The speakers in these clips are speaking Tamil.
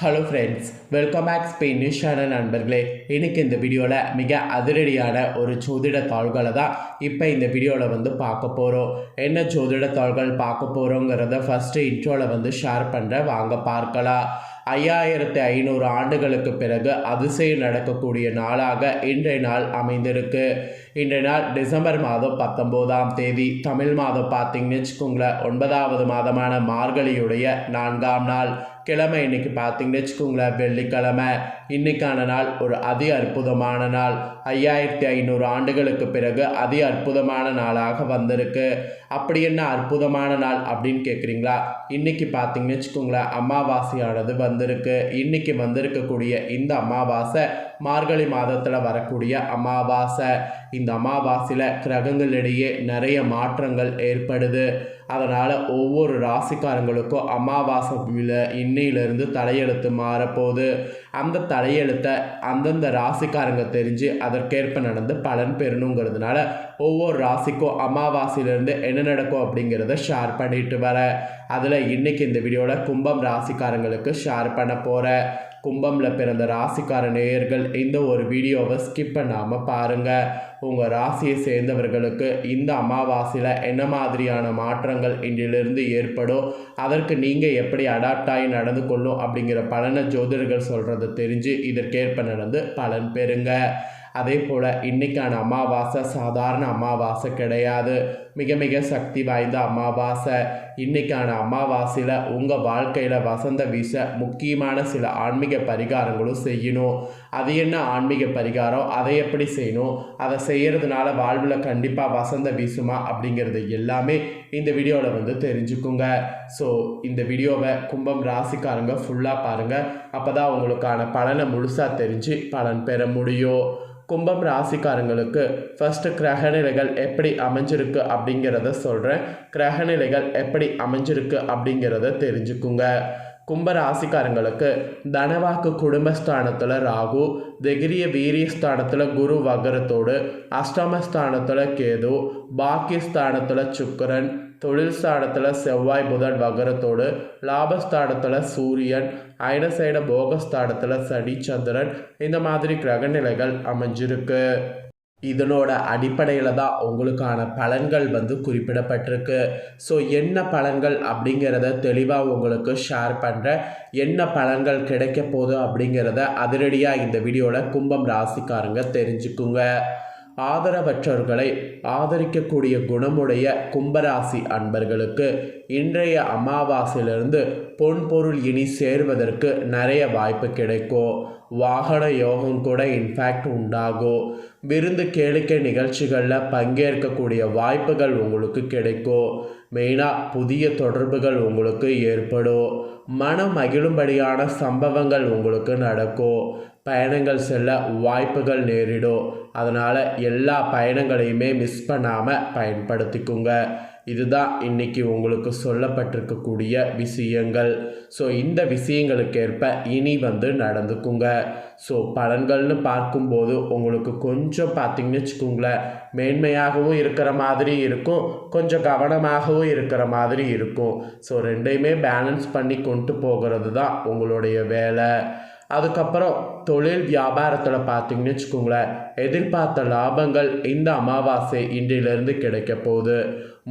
Hello friends welcome back Spain news channel நண்பர்களே. இன்றைக்கி இந்த வீடியோவில் மிக அதிரடியான ஒரு ஜோதிட தாள்களை தான் இப்போ இந்த வீடியோவில் வந்து பார்க்க போகிறோம் என்ன ஜோதிட தாள்கள் பார்க்க போகிறோங்கிறத ஃபஸ்ட்டு இன்ட்ரோவில் வந்து ஷேர் பண்ணுறேன் வாங்க பார்க்கலாம். ஐயாயிரத்து ஐநூறு ஆண்டுகளுக்கு பிறகு அதிசயம் நடக்கக்கூடிய நாளாக இன்றைய நாள் அமைந்திருக்கு. இன்றைய நாள் டிசம்பர் மாதம் பத்தொம்போதாம் தேதி. தமிழ் மாதம் பார்த்தீங்கன்னு வச்சுக்கோங்களேன் ஒன்பதாவது மாதமான மார்கழியுடைய நான்காம் நாள். கிழமை இன்னைக்கு பார்த்தீங்கன்னு வச்சுக்கோங்களேன் வெள்ளிக்கிழமை. இன்னைக்கான நாள் ஒரு அதி அற்புதமான நாள். ஐயாயிரத்தி ஐநூறு ஆண்டுகளுக்கு பிறகு அதி அற்புதமான நாளாக வந்திருக்கு. அப்படி என்ன அற்புதமான நாள் அப்படின்னு கேட்குறீங்களா இன்னைக்கு பார்த்தீங்கன்னு வச்சுக்கோங்களேன் அமாவாசையானது வந்திருக்கு. இன்னைக்கு வந்திருக்கக்கூடிய இந்த அமாவாசை மார்கழி மாதத்தில் வரக்கூடிய அமாவாசை. இந்த அமாவாசையில் கிரகங்களிடையே நிறைய மாற்றங்கள் ஏற்படுது. அதனால் ஒவ்வொரு ராசிக்காரங்களுக்கும் அமாவாசை இன்னையிலிருந்து தலையெழுத்து மாறப்போகுது. அந்த தலையெழுத்தை அந்தந்த ராசிக்காரங்க தெரிஞ்சு அதற்கேற்ப நடந்து பலன் பெறணுங்கிறதுனால ஒவ்வொரு ராசிக்கும் அமாவாசையிலேருந்து என்ன நடக்கும் அப்படிங்கிறத ஷேர் பண்ணிட்டு வரேன். அதில் இன்றைக்கி இந்த வீடியோவில் கும்பம் ராசிக்காரங்களுக்கு ஷேர் பண்ண போகிறேன் கும்பமில் பிறந்த ராசிக்கார நேயர்கள் இந்த ஒரு வீடியோவை ஸ்கிப் பண்ணாமல் பாருங்கள் உங்கள் ராசியை சேர்ந்தவர்களுக்கு இந்த அமாவாசையில் என்ன மாதிரியான மாற்றங்கள் இன்றிலிருந்து ஏற்படும்? அதற்கு நீங்கள் எப்படி அடாப்ட் ஆகி நடந்து கொள்ளும் அப்படிங்கிற பலனை ஜோதிடர்கள் சொல்கிறத தெரிஞ்சு இதற்கேற்ப நடந்து பலன் பெறுங்க. அதே போல் இன்றைக்கான அமாவாசை சாதாரண அமாவாசை கிடையாது. மிக மிக சக்தி வாய்ந்த அமாவாசை. இன்றைக்கான அமாவாசையில் உங்கள் வாழ்க்கையில் வசந்த வீச முக்கியமான சில ஆன்மீக பரிகாரங்களும் செய்யணும். அது என்ன ஆன்மீக பரிகாரம்? அதை எப்படி செய்யணும்? அதை செய்கிறதுனால வாழ்வில் கண்டிப்பாக வசந்த வீசுமா அப்படிங்கிறது எல்லாமே இந்த வீடியோவில் வந்து தெரிஞ்சுக்குங்க. ஸோ இந்த வீடியோவை கும்பம் ராசிக்காரங்க ஃபுல்லாக பாருங்கள் அப்போ தான் உங்களுக்கான பலனை முழுசாக தெரிஞ்சு பலன் பெற முடியும். கும்பம் ராசிக்காரங்களுக்கு ஃபஸ்ட்டு கிரகநிலைகள் எப்படி அமைஞ்சிருக்கு அப்படிங்கிறத சொல்கிறேன் கிரகநிலைகள் எப்படி அமைஞ்சிருக்கு அப்படிங்கிறத தெரிஞ்சுக்குங்க. கும்ப ராசிக்காரங்களுக்கு தனவாக்கு குடும்பஸ்தானத்தில் ராகு திகிரிய வீரியஸ்தானத்தில் குரு வகரத்தோடு அஷ்டமஸ்தானத்தில் கேது பாக்கியஸ்தானத்தில் சுக்கரன் தொழில் ஸ்தானத்தில் செவ்வாய் புதன் வகரத்தோடு லாபஸ்தானத்தில் சூரியன் அயனசைட போகஸ்தானத்தில் சனி சந்திரன் இந்த மாதிரி கிரகநிலைகள் அமைஞ்சிருக்கு. இதனோட அடிப்படையில் தான் உங்களுக்கான பலன்கள் வந்து குறிப்பிடப்பட்டிருக்கு. ஸோ என்ன பலன்கள் அப்படிங்கிறத தெளிவாக உங்களுக்கு ஷேர் பண்ணுறேன் என்ன பலன்கள் கிடைக்க போகுது அப்படிங்கிறத அதிரடியாக இந்த வீடியோவில் கும்பம் ராசிக்காரங்க தெரிஞ்சுக்குங்க. ஆதரவற்றவர்களை ஆதரிக்கக்கூடிய குணமுடைய கும்பராசி அன்பர்களுக்கு இன்றைய அமாவாசையிலிருந்து பொன்பொருள் இனி சேர்வதற்கு நிறைய வாய்ப்பு கிடைக்கும். வாகன யோகம் கூட இன்ஃபேக்ட் உண்டாகும் விருந்து கேளிக்கை நிகழ்ச்சிகளில் பங்கேற்கக்கூடிய வாய்ப்புகள் உங்களுக்கு கிடைக்கும் மெயினாக புதிய தொடர்புகள் உங்களுக்கு ஏற்படும் மனம் மகிழும்படியான சம்பவங்கள் உங்களுக்கு நடக்கும் பயணங்கள் செல்ல வாய்ப்புகள் நேரிடும் அதனால் எல்லா பயணங்களையுமே மிஸ் பண்ணாமல் பயன்படுத்திக்குங்க. இதுதான் இன்றைக்கி உங்களுக்கு சொல்லப்பட்டிருக்கக்கூடிய விஷயங்கள். ஸோ இந்த விஷயங்களுக்கேற்ப இனி வந்து நடந்துக்குங்க. ஸோ பலன்கள்னு பார்க்கும்போது உங்களுக்கு கொஞ்சம் பார்த்திங்கன்னு வச்சுக்கோங்களேன் மேன்மையாகவும் இருக்கிற மாதிரி இருக்கும் கொஞ்சம் கவனமாகவும் இருக்கிற மாதிரி இருக்கும். ஸோ ரெண்டையுமே பேலன்ஸ் பண்ணி கொண்டு போகிறது தான் உங்களுடைய வேலை. அதுக்கப்புறம் தொழில் வியாபாரத்தில் பார்த்தீங்கன்னு வச்சுக்கோங்களேன் எதிர்பார்த்த லாபங்கள் இந்த அமாவாசை இன்றிலிருந்து கிடைக்க போகுது.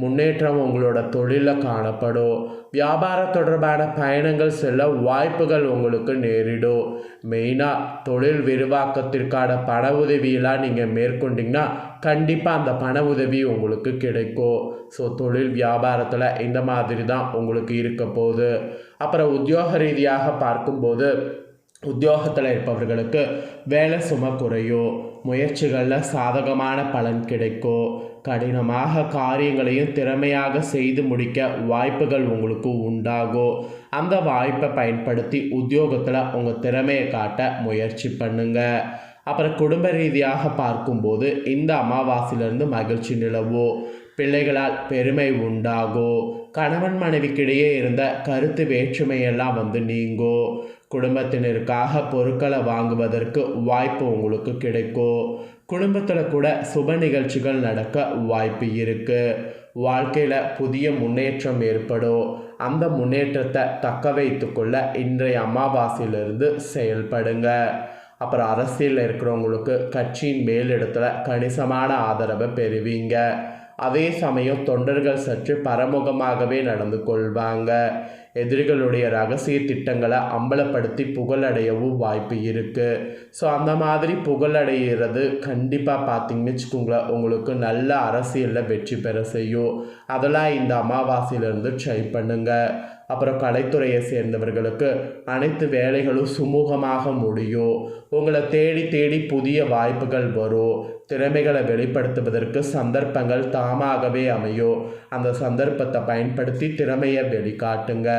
முன்னேற்றம் உங்களோட தொழிலில் காணப்படும். வியாபார தொடர்பான பயணங்கள் செல்ல வாய்ப்புகள் உங்களுக்கு நேரிடும். மெயினாக தொழில் விரிவாக்கத்திற்கான பண உதவியெல்லாம் நீங்கள் மேற்கொண்டிங்கன்னா கண்டிப்பாக அந்த பண உதவி உங்களுக்கு கிடைக்கும். ஸோ தொழில் வியாபாரத்தில் இந்த மாதிரி தான் உங்களுக்கு இருக்க போகுது. அப்புறம் உத்தியோக ரீதியாக பார்க்கும்போது உத்தியோகத்தில் இருப்பவர்களுக்கு வேலை சுமை குறையும். முயற்சிகளில் சாதகமான பலன் கிடைக்கும். கடினமாக காரியங்களையும் திறமையாக செய்து முடிக்க வாய்ப்புகள் உங்களுக்கு உண்டாகும் அந்த வாய்ப்பை பயன்படுத்தி உத்தியோகத்தில் உங்கள் திறமையை காட்ட முயற்சி பண்ணுங்க. அப்புறம் குடும்ப ரீதியாக பார்க்கும்போது இந்த அமாவாசையிலிருந்து மகிழ்ச்சி நிலவும் பிள்ளைகளால் பெருமை உண்டாகும் கணவன் மனைவிக்கிடையே இருந்த கருத்து வேற்றுமையெல்லாம் வந்து நீங்கும் குடும்பத்தினருக்காக பொருட்களை வாங்குவதற்கு வாய்ப்பு உங்களுக்கு கிடைக்கும் குடும்பத்தில் கூட சுப நிகழ்ச்சிகள் நடக்க வாய்ப்பு இருக்குது வாழ்க்கையில் புதிய முன்னேற்றம் ஏற்படும். அந்த முன்னேற்றத்தை தக்க வைத்துக்கொள்ள இன்றைய அமாவாசையிலிருந்து செயல்படுங்க. அப்புறம் அரசியலில் இருக்கிறவங்களுக்கு கட்சியின் மேலிடத்தில் கணிசமான ஆதரவை பெறுவீங்க. அதே சமயம் தொண்டர்கள் சற்று பரமுகமாகவே நடந்து கொள்வாங்க. எதிரிகளுடைய ரகசிய திட்டங்களை அம்பலப்படுத்தி புகழடையவும் வாய்ப்பு இருக்குது ஸோ அந்த மாதிரி புகழடைகிறது கண்டிப்பாக பார்த்தீங்கன்னு வச்சுக்கோங்களேன் உங்களுக்கு நல்ல அரசியலில் வெற்றி பெற செய்யும். அதெல்லாம் இந்த அமாவாசையிலேருந்து ட்ரை பண்ணுங்கள் அப்புறம் கலைத்துறையை சேர்ந்தவர்களுக்கு அனைத்து வேலைகளும் சுமூகமாக முடியும். உங்களை தேடி தேடி புதிய வாய்ப்புகள் வரும். திறமைகளை வெளிப்படுத்துவதற்கு சந்தர்ப்பங்கள் தாமாகவே அமையும் அந்த சந்தர்ப்பத்தை பயன்படுத்தி திறமையை வெளிக்காட்டுங்க.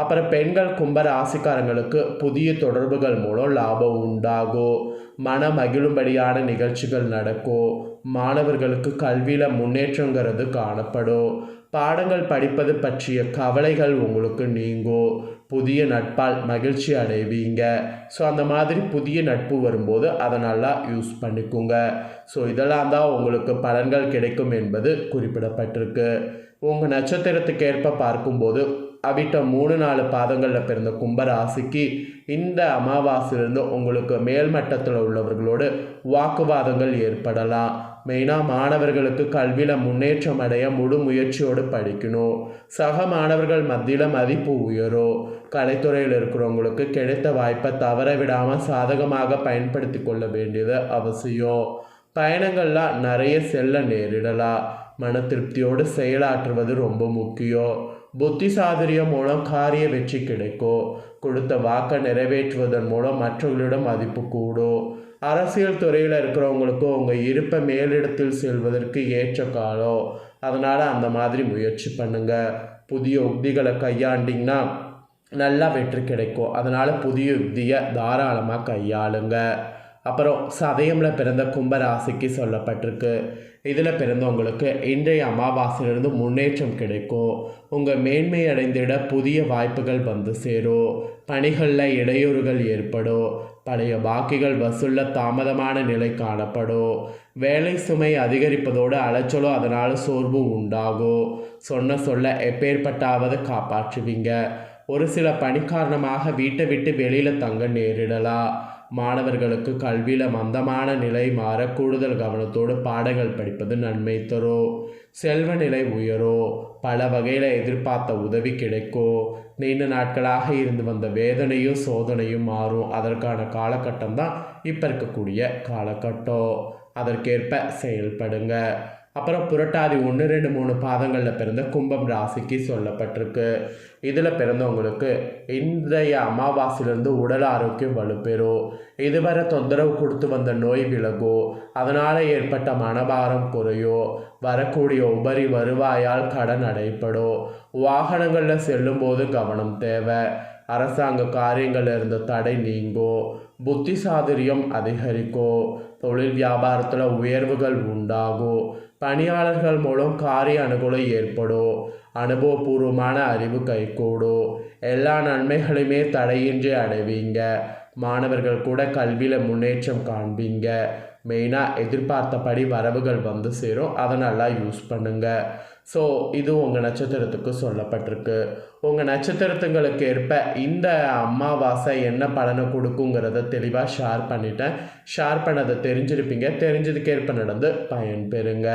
அப்புறம் பெண்கள் கும்ப ராசிக்காரங்களுக்கு புதிய தொடர்புகள் மூலம் லாபம் உண்டாகும் மன மகிழும்படியான நிகழ்ச்சிகள் நடக்கும் மாணவர்களுக்கு கல்வியில் முன்னேற்றங்கிறது காணப்படும். பாடங்கள் படிப்பது பற்றிய கவலைகள் உங்களுக்கு நீங்கும் புதிய நட்பால் மகிழ்ச்சி அடைவீங்க. ஸோ அந்த மாதிரி புதிய நட்பு வரும்போது அதை நல்லா யூஸ் பண்ணிக்கோங்க. ஸோ இதெல்லாம் தான் உங்களுக்கு பலன்கள் கிடைக்கும் என்பது குறிப்பிடப்பட்டிருக்கு. உங்கள் நட்சத்திரத்துக்கு ஏற்ப பார்க்கும்போது அவிட்ட மூணு நாலு பாதங்களில் பிறந்த கும்பராசிக்கு இந்த அமாவாசையிலிருந்து உங்களுக்கு மேல்மட்டத்தில் உள்ளவர்களோடு வாக்குவாதங்கள் ஏற்படலாம். மெயினாக மாணவர்களுக்கு கல்வியில் முன்னேற்றம் அடைய முழு முயற்சியோடு படிக்கணும். சக மாணவர்கள் மத்தியில் மதிப்பு உயரும் கலைத்துறையில் இருக்கிறவங்களுக்கு கிடைத்த வாய்ப்பை தவற விடாமல் சாதகமாக பயன்படுத்தி கொள்ள வேண்டியது அவசியம். பயணங்கள்லாம் நிறைய செல்ல நேரிடலாம். மன திருப்தியோடு செயலாற்றுவது ரொம்ப முக்கியம். புத்தி சாதுரியம் மூலம் காரிய வெற்றி கிடைக்கும். கொடுத்த வாக்கை நிறைவேற்றுவதன் மூலம் மற்றவர்களிடம் மதிப்பு கூடும். அரசியல் துறையில் இருக்கிறவங்களுக்கும் உங்கள் இருப்பை மேலிடத்தில் செல்வதற்கு ஏற்ற காலம் அதனால் அந்த மாதிரி முயற்சி பண்ணுங்கள் புதிய உக்திகளை கையாண்டிங்கன்னா நல்லா வெற்றி கிடைக்கும். அதனால் புதிய யுக்தியை தாராளமாக கையாளுங்க. அப்புறம் சதயமில் பிறந்த கும்பராசிக்கு சொல்லப்பட்டிருக்கு. இதில் பிறந்தவங்களுக்கு இன்றைய அமாவாசையிலிருந்து முன்னேற்றம் கிடைக்கும். உங்கள் மேன்மை அடைந்திட புதிய வாய்ப்புகள் வந்து சேரும். பணிகளில் இடையூறுகள் ஏற்படும். பழைய பாக்கிகள் வசூல்ல தாமதமான நிலை காணப்படும். வேலை சுமை அதிகரிப்பதோடு அலைச்சலும் அதனால் சோர்வு உண்டாகும். சொன்ன சொல்ல எப்பேற்பட்டாவது காப்பாற்றுவீங்க. ஒரு சில பணி காரணமாக வீட்டை விட்டு வெளியில் தங்க நேரிடலாம். மாணவர்களுக்கு கல்வியில் மந்தமான நிலை மாற கூடுதல் கவனத்தோடு பாடங்கள் படிப்பது நன்மை தரும். செல்வ நிலை உயரும் பல வகையில் எதிர்பார்த்த உதவி கிடைக்கும் நீண்ட நாட்களாக இருந்து வந்த வேதனையும் சோதனையும் மாறும். அதற்கான காலகட்டம் தான் இப்போ இருக்கக்கூடிய காலகட்டம். அதற்கேற்ப செயல்படுங்க. அப்புறம் புரட்டாதி ஒன்று ரெண்டு மூணு பாதங்களில் பிறந்த கும்பம் ராசிக்கு சொல்லப்பட்டிருக்கு. இதில் பிறந்தவங்களுக்கு இன்றைய அமாவாசையிலேருந்து உடல் ஆரோக்கியம் வலுப்பெறும். இதுவரை தொந்தரவு கொடுத்து வந்த நோய் விலகும் அதனால் ஏற்பட்ட மனபாரம் குறையும் வரக்கூடிய உபரி வருவாயால் கடன் அடைப்படும் வாகனங்களில் செல்லும்போது கவனம் தேவை அரசாங்க காரியங்களில் இருந்த தடை நீங்கும் புத்தி சாதுரியம் அதிகரிக்கும் தொழில் வியாபாரத்தில் உயர்வுகள் உண்டாகும் பணியாளர்கள் மூலம் காரிய அனுகூலம் ஏற்படும். அனுபவபூர்வமான அறிவு கைகூடும். எல்லா நன்மைகளையுமே தடையின்றி அடைவீங்க. மாணவர்கள் கூட கல்வியில் முன்னேற்றம் காண்பீங்க. மெயினாக எதிர்பார்த்தபடி வரவுகள் வந்து சேரும். அதை நல்லா யூஸ் பண்ணுங்கள் ஸோ இது உங்கள் நட்சத்திரத்துக்கு சொல்லப்பட்டிருக்கு. உங்கள் நட்சத்திரத்துங்களுக்கு ஏற்ப இந்த அமாவாசை என்ன பலனை கொடுக்குங்கிறத தெளிவாக ஷேர் பண்ணிட்டேன். ஷேர் பண்ணதை தெரிஞ்சிருப்பீங்க. தெரிஞ்சதுக்கேற்ப நடந்து பயன் பெறுங்க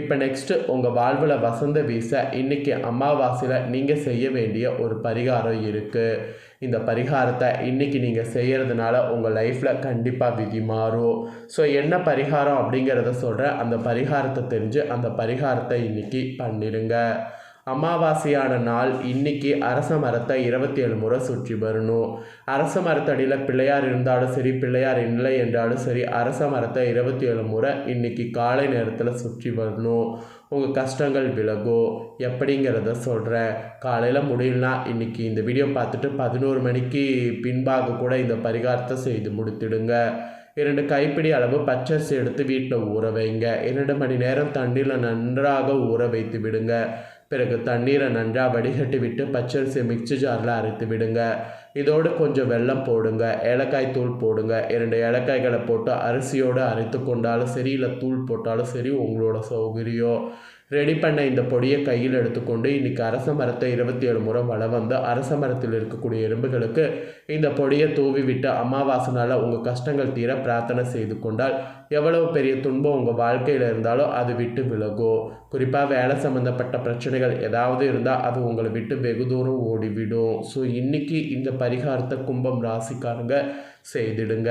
இப்போ நெக்ஸ்ட்டு உங்கள் வாழ்வில் வசந்த வீச இன்றைக்கி அமாவாசையில் நீங்கள் செய்ய வேண்டிய ஒரு பரிகாரம் இருக்குது இந்த பரிகாரத்தை இன்றைக்கி நீங்கள் செய்கிறதுனால உங்கள் லைஃப்பில் கண்டிப்பாக விதி மாறும். ஸோ என்ன பரிகாரம் அப்படிங்கிறத சொல்கிறேன் அந்த பரிகாரத்தை தெரிஞ்சு அந்த பரிகாரத்தை இன்றைக்கி பண்ணிடுங்க. அமாவாசையான நாள் இன்னைக்கு அரச மரத்தை இருபத்தி ஏழு முறை சுற்றி வரணும். அரச மரத்தடியில் பிள்ளையார் இருந்தாலும் சரி பிள்ளையார் இல்லை என்றாலும் சரி அரச மரத்தை இருபத்தி ஏழு முறை இன்னைக்கு காலை நேரத்தில் சுற்றி வரணும். உங்கள் கஷ்டங்கள் விலகும் எப்படிங்கிறத சொல்கிறேன் காலையில் முடியலனா இன்றைக்கி இந்த வீடியோ பார்த்துட்டு பதினோரு மணிக்கு பின்பாக கூட இந்த பரிகாரத்தை செய்து முடித்திடுங்க. இரண்டு கைப்பிடி அளவு பச்சரிசி எடுத்து வீட்டில் ஊற வைங்க. இரண்டு மணி நேரம் தண்ணியில் நன்றாக ஊற வைத்து விடுங்க. பிறகு தண்ணீரை நன்றாக வடிகட்டி விட்டு பச்சரிசி மிக்சி ஜாரில் அரைத்து விடுங்க. இதோடு கொஞ்சம் வெல்லம் போடுங்க. ஏலக்காய் தூள் போடுங்க. இரண்டு ஏலக்காய்களை போட்டு அரிசியோடு அரைத்து கொண்டாலும் சரி இல்லை தூள் போட்டாலும் சரி உங்களோட சௌகரியம். ரெடி பண்ண இந்த பொடியை கையில் எடுத்துக்கொண்டு இன்றைக்கி அரச மரத்தை இருபத்தி ஏழு முறை வள வந்து அரச மரத்தில் இருக்கக்கூடிய எறும்புகளுக்கு இந்த பொடியை தூவி விட்டு அமாவாசனால் உங்கள் கஷ்டங்கள் தீர பிரார்த்தனை செய்து கொண்டால் எவ்வளவு பெரிய துன்பம் உங்கள் வாழ்க்கையில் இருந்தாலும் அது விட்டு விலகும். குறிப்பாக வேலை சம்மந்தப்பட்ட பிரச்சனைகள் ஏதாவது இருந்தால் அது உங்களை விட்டு வெகு தூரம் ஓடிவிடும். ஸோ இன்றைக்கி இந்த பரிகாரத்தை கும்பம் ராசிக்காரங்க செய்திடுங்க.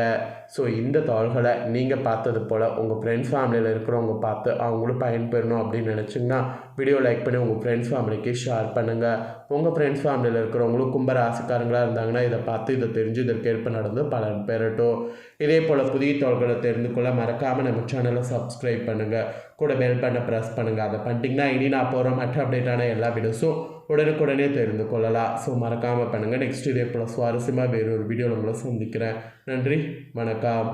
ஸோ இந்த தாள்களை நீங்கள் பார்த்தது போல் உங்கள் ஃப்ரெண்ட்ஸ் ஃபேமிலியில் இருக்கிறவங்க பார்த்து அவங்களும் பயன்பெறணும் அப்படின்னு நினச்சிங்கன்னா வீடியோ லைக் பண்ணி உங்கள் ஃப்ரெண்ட்ஸ் ஃபேமிலிக்கு ஷேர் பண்ணுங்கள் உங்கள் ஃப்ரெண்ட்ஸ் ஃபேமிலியில் இருக்கிறவங்களும் கும்பராசிக்காரங்களாக இருந்தாங்கன்னா இதை பார்த்து இதை தெரிஞ்சு இதற்கேற்ப நடந்து பலன் பெறட்டும். இதே போல் புதிய தாள்களை தெரிந்து கொள்ள மறக்காமல் நம்ம சேனலை சப்ஸ்கிரைப் பண்ணுங்கள் கூட பெல் பண்ண ப்ரெஸ் பண்ணுங்கள் அதை பண்ணிட்டிங்கன்னா இனி நான் போகிற மற்ற அப்டேட்டான எல்லா வீடியோஸும் உடனுக்குடனே தெரிந்து கொள்ளலாம். ஸோ மறக்காமல் பண்ணுங்கள் நெக்ஸ்ட் இதே போல் சுவாரஸ்யமாக வேறு ஒரு வீடியோவில் உங்களை சந்திக்கிறேன். நன்றி. வணக்கம்.